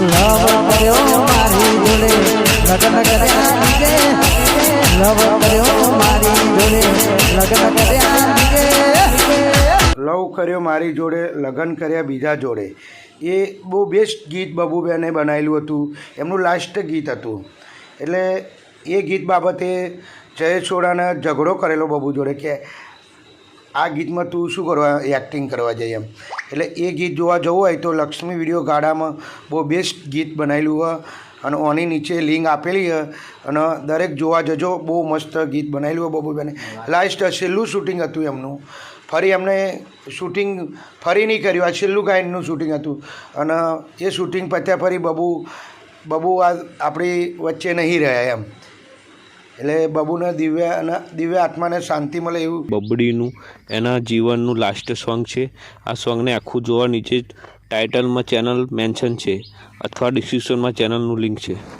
લવ કર્યો મારી જોડે, લગ્ન કર્યા લવ કર્યો મારી જોડે લગ્ન કર્યા બીજા જોડે. એ બહુ બેસ્ટ ગીત બબુબેને બનાવેલું હતું. એમનું લાસ્ટ ગીત હતું. એટલે એ ગીત બાબતે જય ચોડાને ઝઘડો કરેલો બબુ જોડે કે આ ગીતમાં તું શું કરવા એક્ટિંગ કરવા જઈએ એમ. એટલે એ ગીત જોવા જવું હોય તો લક્ષ્મી વીડિયો ગાડામાં બહુ બેસ્ટ ગીત બનાવેલું હોય. અને ઓની નીચે લિંક આપેલી હોય. અને દરેક જોવા જજો, બહુ મસ્ત ગીત બનાવેલું હોય બબુબેને લાસ્ટ છેલ્લું શૂટિંગ હતું એમનું. ફરી એમને શૂટિંગ ફરી નહીં કર્યું. આ છેલ્લું ગાયનનું શૂટિંગ હતું. અને એ શૂટિંગ પત્યા ફરી બબુ બબુ આ આપણી વચ્ચે નહીં રહ્યા એમ. એટલે બબુના દિવ્ય દિવ્ય આત્માને શાંતિ મળે એવું. બબડીનું, એના જીવનનું લાસ્ટ સોંગ છે. આ સોંગને આખું જોવા નીચે ટાઇટલમાં ચેનલ મેન્શન છે. અથવા ડિસ્ક્રિપ્શનમાં ચેનલનું લિંક છે.